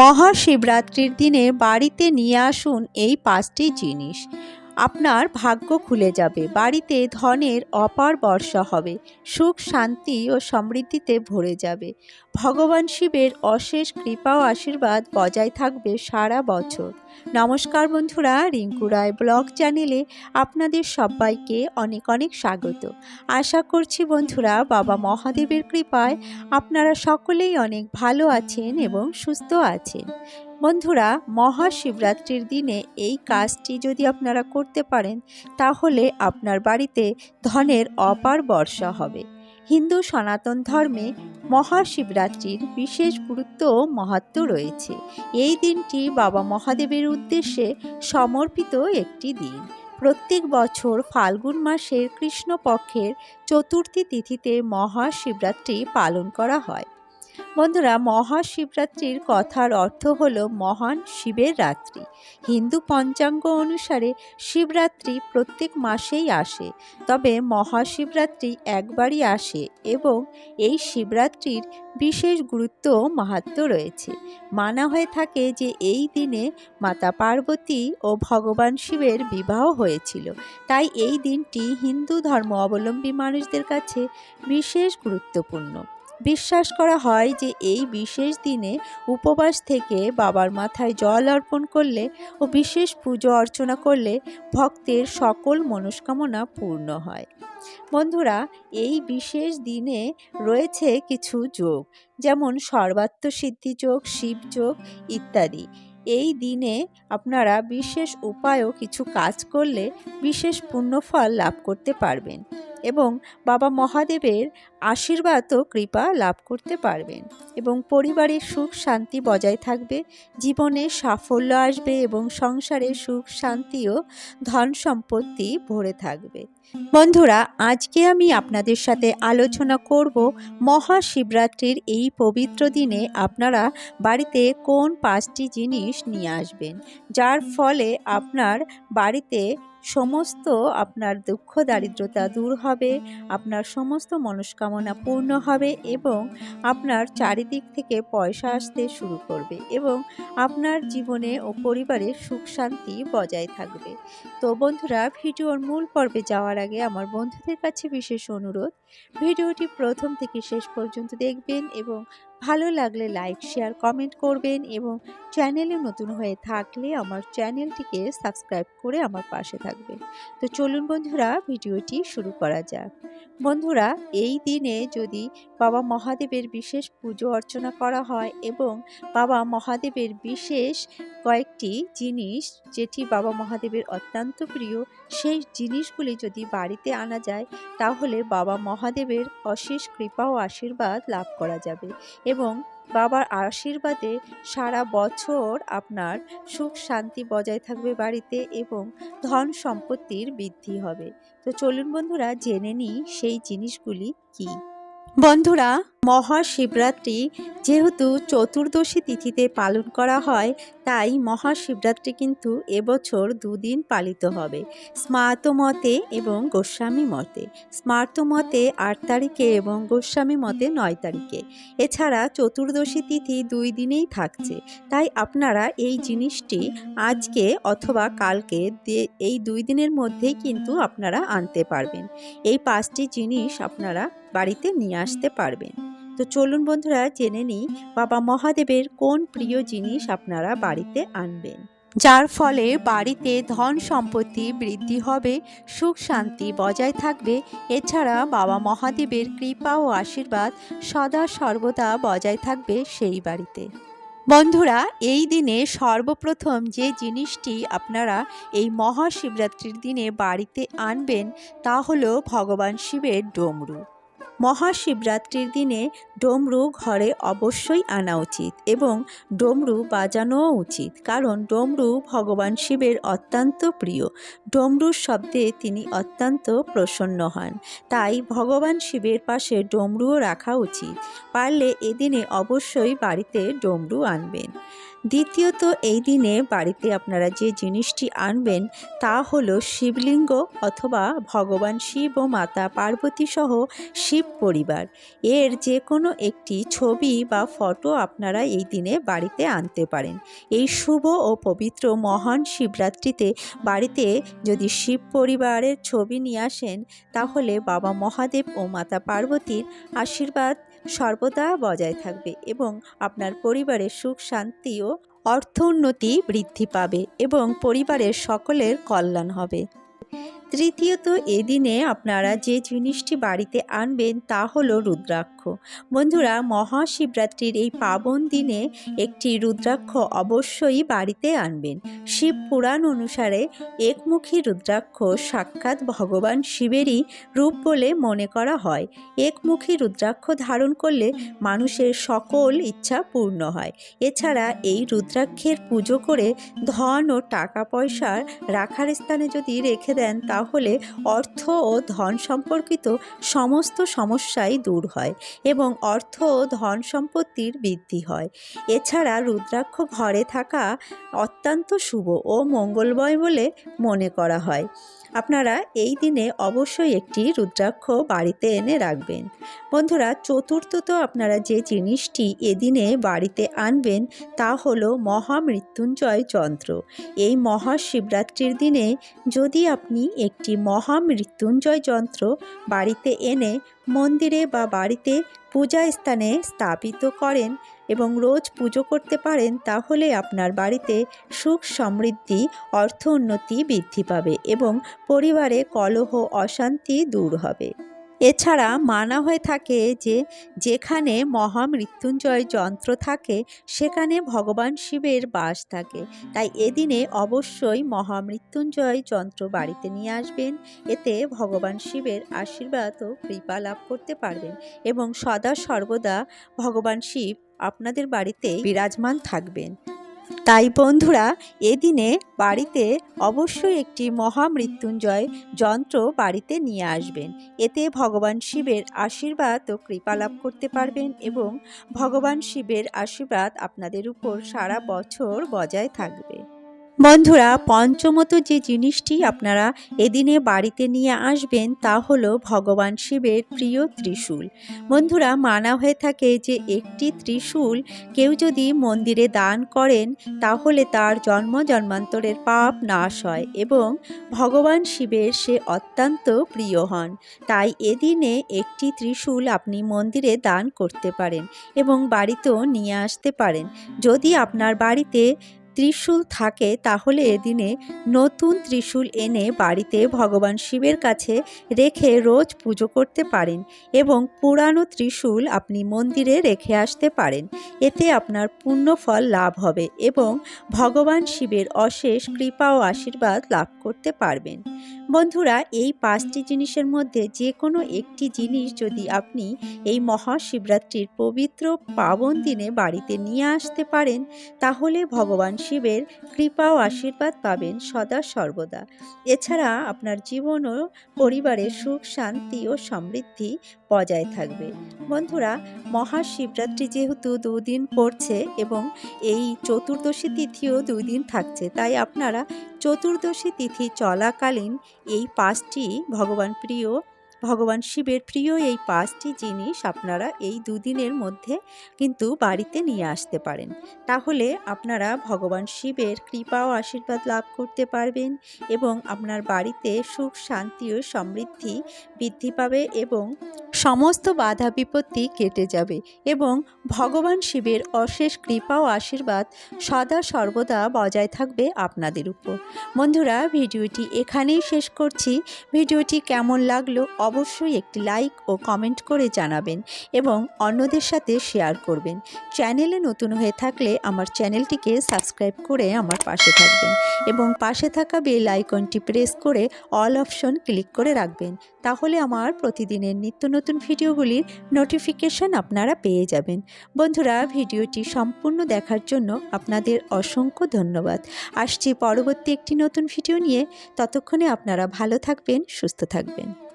মহাশিবরাত্রির দিনে বাড়িতে নিয়ে আসুন এই পাঁচটি জিনিস। আপনার ভাগ্য খুলে যাবে। বাড়িতে ধনের অপার বর্ষা হবে। সুখ, শান্তি ও সমৃদ্ধিতে ভরে যাবে। ভগবান শিবের অশেষ কৃপা ও আশীর্বাদ বজায় থাকবে সারা বছর। নমস্কার বন্ধুরা, রিঙ্কু রায় ব্লগ চ্যানেলে আপনাদের সবাইকে অনেক অনেক স্বাগত। আশা করছি বন্ধুরা, বাবা মহাদেবের কৃপায় আপনারা সকলেই অনেক ভালো আছেন এবং সুস্থ আছেন। বন্ধুরা, মহাশিবরাত্রির দিনে এই কাজটি যদি আপনারা করতে পারেন, তাহলে আপনার বাড়িতে ধনের অপার বর্ষা হবে। হিন্দু সনাতন ধর্মে মহাশিবরাত্রির বিশেষ গুরুত্ব ও মাহাত্ম রয়েছে। এই দিনটি বাবা মহাদেবের উদ্দেশ্যে সমর্পিত একটি দিন। প্রত্যেক বছর ফাল্গুন মাসের কৃষ্ণপক্ষের চতুর্থী তিথিতে মহাশিবরাত্রি পালন করা হয়। বন্ধুরা, মহাশিবরাত্রির কথার অর্থ হল মহান শিবের রাত্রি। হিন্দু পঞ্চাঙ্গ অনুসারে শিবরাত্রি প্রত্যেক মাসেই আসে, তবে মহাশিবরাত্রি একবারই আসে এবং এই শিবরাত্রির বিশেষ গুরুত্ব ও মাহাত্ম রয়েছে। মানা হয়ে থাকে যে এই দিনে মাতা পার্বতী ও ভগবান শিবের বিবাহ হয়েছিল, তাই এই দিনটি হিন্দু ধর্ম অবলম্বী মানুষদের কাছে বিশেষ গুরুত্বপূর্ণ। বিশ্বাস করা হয় যে এই বিশেষ দিনে উপবাস থেকে বাবার মাথায় জল অর্পণ করলে ও বিশেষ পুজো অর্চনা করলে ভক্তের সকল মনস্কামনা পূর্ণ হয়। বন্ধুরা, এই বিশেষ দিনে রয়েছে কিছু যোগ, যেমন সর্বাত্ম সিদ্ধি যোগ, শিব যোগ ইত্যাদি। এই দিনে আপনারা বিশেষ উপায়ও কিছু কাজ করলে বিশেষ পুণ্যফল লাভ করতে পারবেন। এবং বাবা মহাদেবের আশীর্বাদ ও কৃপা লাভ করতে পারবেন এবং পরিবারের সুখ শান্তি বজায় থাকবে, জীবনে সাফল্য আসবে এবং সংসারে সুখ শান্তি ও ধন সম্পত্তি ভরে থাকবে। বন্ধুরা, আজকে আমি আপনাদের সাথে আলোচনা করব মহাশিবরাত্রির এই পবিত্র দিনে আপনারা বাড়িতে কোন পাঁচটি জিনিস নিয়ে আসবেন, যার ফলে আপনার বাড়িতে সমস্ত আপনার দুঃখ, দারিদ্রতা দূর হবে, আপনার সমস্ত মনস্কামনা পূর্ণ হবে এবং আপনার চারিদিক থেকে পয়সা আসতে শুরু করবে এবং আপনার জীবনে ও পরিবারে সুখ শান্তি বজায় থাকবে। তো বন্ধুরা, ভিডিওর মূল পর্বে যাওয়ার আগে আমার বন্ধুদের কাছে বিশেষ অনুরোধ, ভিডিওটি প্রথম থেকে শেষ পর্যন্ত দেখবেন এবং ভালো লাগলে লাইক শেয়ার কমেন্ট করবেন এবং চ্যানেলে নতুন হয়ে থাকলে আমার চ্যানেলটিকে সাবস্ক্রাইব করে আমার পাশে থাকবেন। তো চলুন বন্ধুরা, ভিডিওটি শুরু করা যাক। বন্ধুরা, এই দিনে যদি বাবা মহাদেবের বিশেষ পুজো অর্চনা করা হয় এবং বাবা মহাদেবের বিশেষ কয়েকটি জিনিস যেটি বাবা মহাদেবের অত্যন্ত প্রিয়, সেই জিনিসগুলি যদি বাড়িতে আনা যায়, তাহলে বাবা মহাদেবের অশেষ কৃপা ও আশীর্বাদ লাভ করা যাবে। এবং বাবার আশীর্বাদে সারা বছর আপনার সুখ শান্তি বজায় থাকবে বাড়িতে এবং ধন সম্পত্তির বৃদ্ধি হবে। তো চলুন বন্ধুরা, জেনে নিই সেই জিনিসগুলি কী। বন্ধুরা, মহাশিবরাত্রি যেহেতু চতুর্দশী তিথিতে পালন করা হয়, তাই মহাশিবরাত্রি কিন্তু এবছর দুদিন পালিত হবে। স্মার্ত মতে এবং গোস্বামী মতে। স্মার্ত মতে আট তারিখে এবং গোস্বামী মতে নয় তারিখে। এছাড়া চতুর্দশী তিথি দুই দিনেই থাকছে। তাই আপনারা এই জিনিসটি আজকে অথবা কালকে এই দুই দিনের মধ্যেই কিন্তু আপনারা আনতে পারবেন। এই পাঁচটি জিনিস আপনারা বাড়িতে নিয়ে আসতে পারবেন তো চলুন বন্ধুরা, জেনে নিই বাবা মহাদেবের কোন প্রিয় জিনিস আপনারা বাড়িতে আনবেন। যার ফলে বাড়িতে ধন সম্পত্তি বৃদ্ধি হবে, সুখ শান্তি বজায় থাকবে। এছাড়া বাবা মহাদেবের কৃপা ও আশীর্বাদ সদা সর্বদা বজায় থাকবে সেই বাড়িতে। বন্ধুরা, এই দিনে সর্বপ্রথম যে জিনিসটি আপনারা এই মহাশিবরাত্রির দিনে বাড়িতে আনবেন তা হলো ভগবান শিবের ডমরু। মহাশিবরাত্রির দিনে ডমরু ঘরে অবশ্যই আনা উচিত এবং ডমরু বাজানোও উচিত, কারণ ডমরু ভগবান শিবের অত্যন্ত প্রিয়। ডমরুর শব্দে তিনি অত্যন্ত প্রসন্ন হন, তাই ভগবান শিবের পাশে ডমরুও রাখা উচিত। পারলে এদিনে অবশ্যই বাড়িতে ডমরু আনবেন। দ্বিতীয়ত, এই দিনে বাড়িতে আপনারা যে জিনিসটি আনবেন তা হলো শিবলিঙ্গ অথবা ভগবান শিব ও মাতা পার্বতী সহ শিব পরিবার। এর যে কোনো একটি ছবি বা ফটো আপনারা এই দিনে বাড়িতে আনতে পারেন। এই শুভ ও পবিত্র মহান শিবরাত্রিতে বাড়িতে যদি শিব পরিবারের ছবি নিয়ে আসেন, তাহলে বাবা মহাদেব ও মাতা পার্বতীর আশীর্বাদ সর্বদা বজায় থাকবে এবং আপনার পরিবারের সুখ, শান্তি ও অর্থ উন্নতি বৃদ্ধি পাবে এবং পরিবারের সকলের কল্যাণ হবে। তৃতীয়ত, এদিনে আপনারা যে জিনিসটি বাড়িতে আনবেন তা হলো রুদ্রাক্ষ। বন্ধুরা, মহাশিবরাত্রির এই পাবন দিনে একটি রুদ্রাক্ষ অবশ্যই বাড়িতে আনবেন। শিব পুরাণ অনুসারে একমুখী রুদ্রাক্ষ সাক্ষাৎ ভগবান শিবেরই রূপ বলে মনে করা হয়। একমুখী রুদ্রাক্ষ ধারণ করলে মানুষের সকল ইচ্ছা পূর্ণ হয়। এছাড়া এই রুদ্রাক্ষের পুজো করে ধন ও টাকা পয়সার রাখার স্থানে যদি রেখে দেন তাহলে অর্থ ও ধন সম্পর্কিত সমস্ত সমস্যাই দূর হয় এবং অর্থ ও ধন সম্পত্তির বৃদ্ধি হয়। এছাড়া রুদ্রাক্ষ ঘরে থাকা অত্যন্ত শুভ ও মঙ্গলময় বলে মনে করা হয়। আপনারা এই দিনে অবশ্যই একটি রুদ্রাক্ষ বাড়িতে এনে রাখবেন। বন্ধুরা, চতুর্থত আপনারা যে জিনিসটি এদিনে বাড়িতে আনবেন তা হলো মহামৃত্যুঞ্জয় যন্ত্র। এই মহাশিবরাত্রির দিনে যদি আপনি একটি মহা মৃত্যুঞ্জয় যন্ত্র বাড়িতে এনে মন্দিরে বা বাড়িতে পূজা স্থানে স্থাপিত করেন এবং রোজ পুজো করতে পারেন, তাহলে আপনার বাড়িতে সুখ সমৃদ্ধি, অর্থ উন্নতি বৃদ্ধি পাবে এবং পরিবারে কলহ, অশান্তি দূর হবে। এছাড়া মানা হয়ে থাকে যে যেখানে মহামৃত্যুঞ্জয় যন্ত্র থাকে, সেখানে ভগবান শিবের বাস থাকে। তাই এদিনে অবশ্যই মহামৃত্যুঞ্জয় যন্ত্র বাড়িতে নিয়ে আসবেন। এতে ভগবান শিবের আশীর্বাদ ও কৃপা লাভ করতে পারবেন এবং সদা সর্বদা ভগবান শিব আপনাদের বাড়িতে বিরাজমান থাকবেন। তাই বন্ধুরা, এদিনে বাড়িতে অবশ্যই একটি মহামৃত্যুঞ্জয় যন্ত্র বাড়িতে নিয়ে আসবেন। এতে ভগবান শিবের আশীর্বাদ ও কৃপা লাভ করতে পারবেন এবং ভগবান শিবের আশীর্বাদ আপনাদের উপর সারা বছর বজায় থাকবে। বন্ধুরা, পঞ্চমত যে জিনিসটি আপনারা এদিনে বাড়িতে নিয়ে আসবেন তা হলো ভগবান শিবের প্রিয় ত্রিশূল। বন্ধুরা, মানা হয়ে থাকে যে একটি ত্রিশূল কেউ যদি মন্দিরে দান করেন তাহলে তার জন্ম জন্মান্তরের পাপ নাশ হয় এবং ভগবান শিবের সে অত্যন্ত প্রিয় হন। তাই এদিনে একটি ত্রিশূল আপনি মন্দিরে দান করতে পারেন এবং বাড়িতেও নিয়ে আসতে পারেন। যদি আপনার বাড়িতে ত্রিশূল থাকে, তাহলে এদিনে নতুন ত্রিশূল এনে বাড়িতে ভগবান শিবের কাছে রেখে রোজ পুজো করতে পারেন এবং পুরানো ত্রিশূল আপনি মন্দিরে রেখে আসতে পারেন। এতে আপনার পূর্ণ ফল লাভ হবে এবং ভগবান শিবের অশেষ কৃপা ও আশীর্বাদ লাভ করতে পারবেন। বন্ধুরা, এই পাঁচটি জিনিসের মধ্যে যে কোনো একটি জিনিস যদি আপনি এই মহাশিবরাত্রির পবিত্র পাবন দিনে বাড়িতে নিয়ে আসতে পারেন, তাহলে ভগবান শিবের কৃপা ও আশীর্বাদ পাবেন সদা সর্বদা। এছাড়া আপনার জীবন ও পরিবারের সুখ, শান্তি ও সমৃদ্ধি বজায় থাকবে। বন্ধুরা, মহাশিবরাত্রি যেহেতু দুদিন পড়ছে এবং এই চতুর্দশী তিথিও দুই দিন থাকছে, তাই আপনারা চতুর্দশী তিথি চলাকালীন এই পাঁচটি ভগবান প্রিয় ভগবান শিবের প্রিয় এই পাঁচটি জিনিস আপনারা এই দুদিনের মধ্যে কিন্তু বাড়িতে নিয়ে আসতে পারেন। তাহলে আপনারা ভগবান শিবের কৃপা ও আশীর্বাদ লাভ করতে পারবেন এবং আপনার বাড়িতে সুখ, শান্তি ও সমৃদ্ধি বৃদ্ধি পাবে এবং সমস্ত বাধা বিপত্তি কেটে যাবে এবং ভগবান শিবের অশেষ কৃপা ও আশীর্বাদ সদা সর্বদা বজায় থাকবে আপনাদের উপর। বন্ধুরা, ভিডিওটি এখানেই শেষ করছি। ভিডিওটি কেমন লাগল অবশ্যই একটি লাইক ও কমেন্ট করে জানাবেন এবং অন্যদের সাথে শেয়ার করবেন। চ্যানেলে নতুন হয়ে থাকলে আমার চ্যানেলটিকে সাবস্ক্রাইব করে আমার পাশে থাকবেন এবং পাশে থাকা বেল আইকনটি প্রেস করে অল অপশন ক্লিক করে রাখবেন। তাহলে আমার প্রতিদিনের নিত্য নতুন ভিডিওগুলির নোটিফিকেশন আপনারা পেয়ে যাবেন। বন্ধুরা, ভিডিওটি সম্পূর্ণ দেখার জন্য আপনাদের অসংখ্য ধন্যবাদ। আসছি পরবর্তী একটি নতুন ভিডিও নিয়ে। ততক্ষণে আপনারা ভালো থাকবেন, সুস্থ থাকবেন।